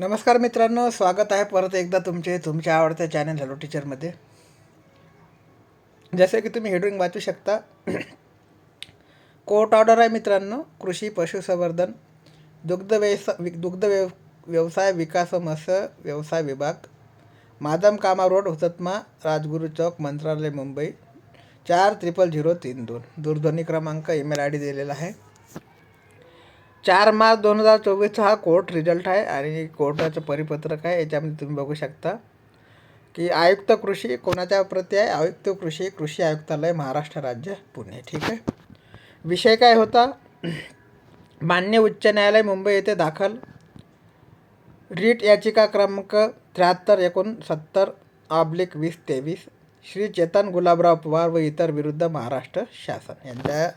नमस्कार मित्रांनो स्वागत आहे परत एकदा तुमचे तुमच्या आवडत्या चॅनल हॅलो टीचरमध्ये जसे की तुम्ही हेडिंग वाचू शकता. कोर्ट ऑर्डर आहे मित्रांनो कृषी पशुसंवर्धन दुग्ध व्यवसा वि- दुग्ध व्यव व्यवसाय विकास मत्स्य व्यवसाय विभाग मादम कामा रोड हुतत्मा राजगुरू चौक मंत्रालय मुंबई चार त्रिपल झिरो तीन दोन. दूरध्वनी क्रमांक ईमेल आय डी दिलेला आहे. चार मार्च दोन हजार चोवीसचा हा कोर्ट रिझल्ट आहे आणि कोर्टाचं परिपत्रक आहे याच्यामध्ये तुम्ही बघू शकता की आयुक्त कृषी कोणाच्या प्रती आहे? आयुक्त कृषी कृषी आयुक्तालय महाराष्ट्र राज्य पुणे. ठीक आहे? विषय काय होता? मान्य उच्च न्यायालय मुंबई येथे दाखल. रीट याचिका क्रमांक त्र्याहत्तर एकोणसत्तर ऑब्लिक वीस तेवीस. श्री चेतन गुलाबराव पवार व इतर विरुद्ध महाराष्ट्र शासन. यांचा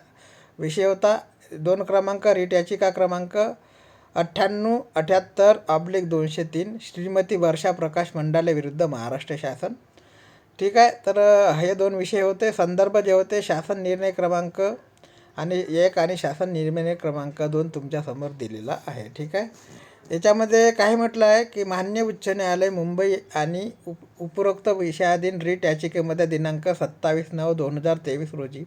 विषय होता दोन क्रमांक रीट याचिका क्रमांक अठ्ठ्याण्णव अठ्याहत्तर ऑब्लिक दोनशे तीन श्रीमती वर्षा प्रकाश मंडाले विरुद्ध महाराष्ट्र शासन. ठीक आहे तर हे दोन विषय होते. संदर्भ जे होते शासन निर्णय क्रमांक आणि एक आणि शासन निर्णय क्रमांक दोन तुमच्यासमोर दिलेला आहे. ठीक आहे? याच्यामध्ये काय म्हटलं आहे की मान्य उच्च न्यायालय मुंबई आणि उप उपरोक्त विषयाधीन रीट याचिकेमध्ये दिनांक सत्तावीस नऊ दोन हजार तेवीस रोजी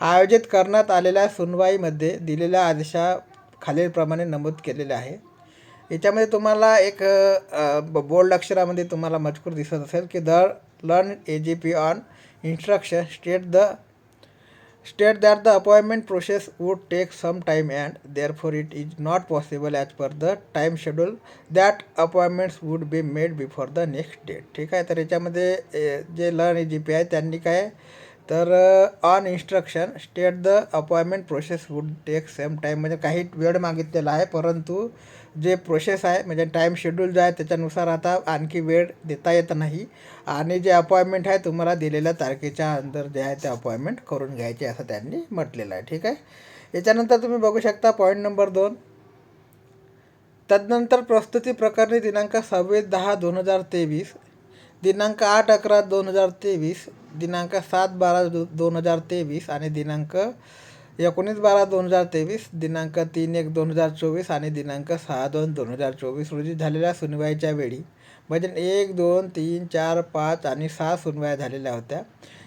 आयोजित करण्यात आलेल्या सुनवाईमध्ये दिलेल्या आदेशा खालीलप्रमाणे नमूद केलेले आहे. याच्यामध्ये तुम्हाला एक बोल्ड अक्षरामध्ये तुम्हाला मजकूर दिसत असेल की the learn A G P on instruction state the state that the appointment process would take some time and therefore it is not possible as per the time schedule that appointments would be made before the next date ठीक आहे? तर याच्यामध्ये जे learn A G P आहे त्यांनी काय तर on instruction state the appointment process would take same time म्हणजे काही वेळ मागितलेला आहे परंतु जे प्रोसेस आहे म्हणजे टाईम शेड्यूल जो आहे त्याच्यानुसार आता आणखी वेळ देता येत नाही. आणि जे अपॉइंटमेंट आहे तुम्हाला दिलेल्या तारखेच्या अंदर जे आहे ते अपॉइंटमेंट करून घ्यायचे असं त्यांनी म्हटलेलं आहे. ठीक आहे? याच्यानंतर तुम्ही बघू शकता पॉईंट नंबर दोन. तदनंतर प्रस्तुती प्रकरणी दिनांक सव्वीस दहा दोन हजार तेवीस दिनांक आठ अकरा दोन हजार तेवीस दिनांक सात बारा दो दोन हजार तेवीस आणि दिनांक एकोणीस बारा दोन हजार तेवीस दिनांक तीन एक दोन हजार चोवीस आणि दिनांक सहा दोन दोन हजार चोवीस रोजी झालेल्या सुनवाईच्या वेळी. म्हणजे एक दोन तीन चार पाच आणि सहा सुनवाया झालेल्या होत्या.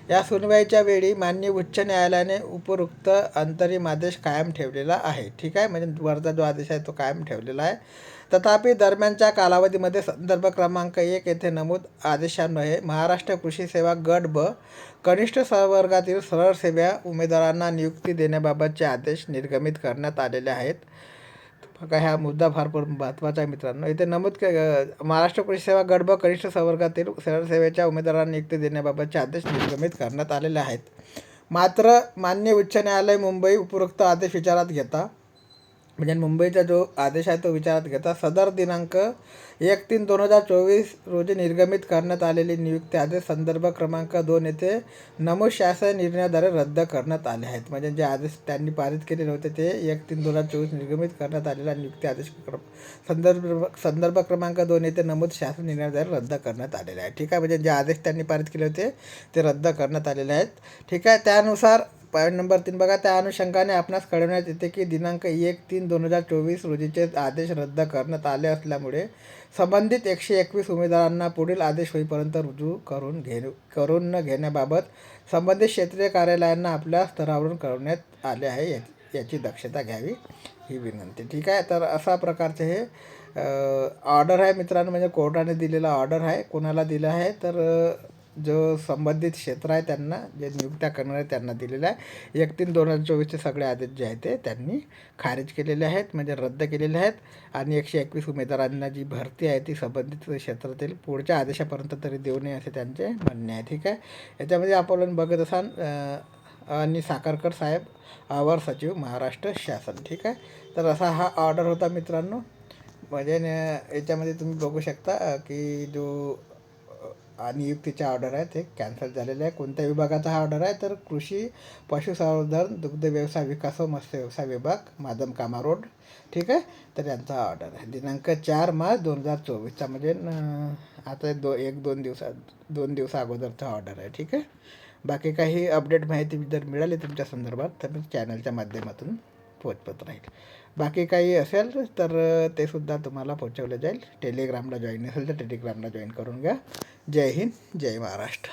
या सुनवाईच्या वेळी माननीय उच्च न्यायालयाने उपरोक्त अंतरिम आदेश कायम ठेवलेला आहे. ठीक आहे? म्हणजे वरचा जो आदेश आहे तो कायम ठेवलेला आहे. तथापि दरम्यानच्या कालावधीमध्ये संदर्भ क्रमांक एक येथे नमूद आदेशान्वये महाराष्ट्र कृषी सेवा गट ब कनिष्ठ संवर्गातील सरळ सेवा उमेदवारांना नियुक्ती देण्याबाबतचे आदेश निर्गमित करण्यात आलेले आहेत. काय हा मुद्दा फार पण महत्त्वाचा आहे मित्रांनो. इथे नमूद के महाराष्ट्र पोलीस सेवा गट कनिष्ठ संवर्गातील सरळ सेवेच्या उमेदवारांना नियुक्ती देण्याबाबतचे आदेश निर्गमित करण्यात आलेले आहेत. मात्र मान्य उच्च न्यायालय मुंबई उपरोक्त आदेश विचारात घेता म्हणजे मुंबईचा जो आदेश आहे तो विचारात घेता सदर दिनांक एक तीन दोन हजार चोवीस रोजी निर्गमित करण्यात आलेली नियुक्ती आदेश संदर्भ क्रमांक दोन येथे नमूद शासन निर्णयाद्वारे रद्द करण्यात आले आहेत. म्हणजे जे आदेश त्यांनी पारित केलेले होते ते एक तीन दोन हजार चोवीस निर्गमित करण्यात आलेला नियुक्ती आदेश क्रम संदर्भ संदर्भ क्रमांक दोन येथे नमूद शासन निर्णयाद्वारे रद्द करण्यात आलेले आहे. ठीक आहे? म्हणजे जे आदेश त्यांनी पारित केले होते ते रद्द करण्यात आलेले आहेत. ठीक आहे? त्यानुसार पॉईंट नंबर तीन बघा त्या अनुषंगाने आपणास कळवण्यात येते की दिनांक एक तीन दोन हजार चोवीस रोजीचे आदेश रद्द करण्यात आले असल्यामुळे संबंधित एकशे एकवीस उमेदवारांना पुढील आदेश होईपर्यंत रुजू करून घे करून न घेण्याबाबत संबंधित क्षेत्रीय कार्यालयांना आपल्या स्तरावरून कळवण्यात आले आहे या- याची दक्षता घ्यावी ही विनंती. ठीक आहे तर अशा प्रकारचे हे ऑर्डर आहे मित्रांनो म्हणजे कोर्टाने दिलेला ऑर्डर आहे कोणाला दिलं आहे तर जो संबंधित क्षेत्र आहे त्यांना जे नियुक्त्या करणार आहे त्यांना दिलेलं आहे. एक तीन दोन हजार चोवीसचे सगळे आदेश जे आहेत ते त्यांनी खारिज केलेले आहेत म्हणजे रद्द केलेले आहेत. आणि एकशे एकवीस उमेदवारांना जी भरती आहे ती संबंधित क्षेत्रातील पुढच्या आदेशापर्यंत तरी देऊ नये असे त्यांचे म्हणणे आहे. ठीक आहे? याच्यामध्ये आपण बघत असाल आणि साखरकर साहेब अवर सचिव महाराष्ट्र शासन. ठीक आहे? तर असा हा ऑर्डर होता मित्रांनो. म्हणजे याच्यामध्ये तुम्ही बघू शकता की जो आणि युक्तीच्या ऑर्डर आहेत ते कॅन्सल झालेले आहे. कोणत्या विभागाचा हा ऑर्डर आहे? तर कृषी पशुसंवर्धन दुग्ध व्यवसाय विकास व मत्स्य व्यवसाय विभाग माधम कामा रोड. ठीक आहे? तर यांचा हा ऑर्डर आहे. दिनांक चार मार्च दोन हजार चोवीसचा म्हणजे न- आता दो एक दोन दिवसा दोन दिवसा अगोदरचा ऑर्डर आहे. ठीक आहे? बाकी काही अपडेट माहिती जर मिळाली तुमच्या संदर्भात तर मी चॅनलच्या माध्यमातून पोचपत राहील. बाकी काही असेल तर ते सुद्धा तुम्हाला पोचवलं जाईल. टेलिग्रामला जॉईन असेल तर टेलिग्रामला जॉईन करून घ्या. जय हिंद जय महाराष्ट्र.